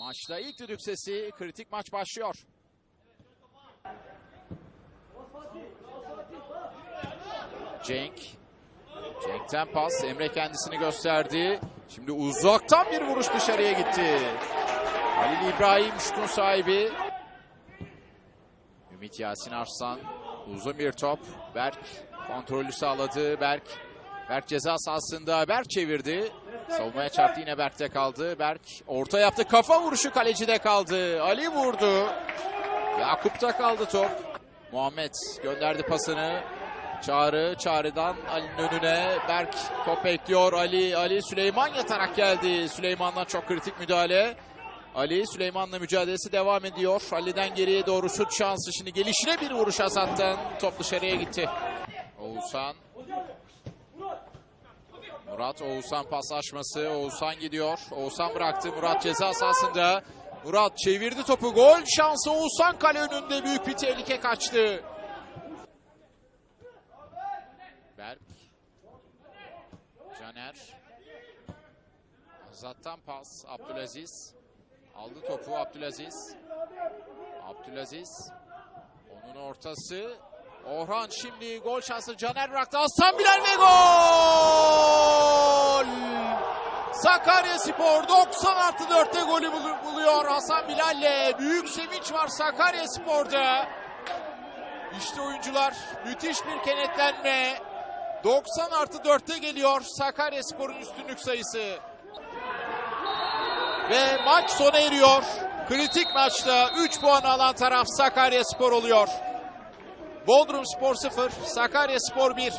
Maçta ilk düdük sesi, kritik maç başlıyor. Cenk. Cenk'ten pas, Emre kendisini gösterdi. Şimdi uzaktan bir vuruş dışarıya gitti. Halil İbrahim şutun sahibi. Ümit Yasin Arslan. Uzun bir top. Berk kontrolü sağladı. Berk. Berk ceza sahasında. Berk çevirdi. Savunmaya çarptı yine Berk'te kaldı. Berk orta yaptı. Kafa vuruşu kalecide kaldı. Ali vurdu. Yakup'ta kaldı top. Muhammed gönderdi pasını. Çağrı, Çağrı'dan Ali'nin önüne. Berk top bekliyor. Ali, Ali Süleyman yatarak geldi. Süleyman'dan çok kritik müdahale. Ali Süleyman'la mücadelesi devam ediyor. Ali'den geriye doğru şut şansı. Şimdi gelişine bir vuruş Azat'tan. Top dışarıya gitti. Oğuzhan. Murat Oğuzhan paslaşması. Oğuzhan gidiyor. Oğuzhan bıraktı. Murat ceza sahasında. Murat çevirdi topu. Gol şansı Oğuzhan kale önünde büyük bir tehlike kaçtı. Berk. Caner. Azat'tan pas. Abdülaziz. Aldı topu Abdülaziz. Abdülaziz. Onun ortası. Orhan şimdi gol şansı Caner bıraktı. Aslan Bilal ve gol! Sakarya Spor 90 artı 4'te golü bul- buluyor Hasan Bilal'le. Büyük sevinç var Sakarya Spor'da. İşte oyuncular müthiş bir kenetlenme. 90 artı 4'te geliyor Sakarya Spor'un üstünlük sayısı. Ve maç sona eriyor. Kritik maçta 3 puan alan taraf Sakarya Spor oluyor. Bodrum Spor 0, Sakarya Spor 1.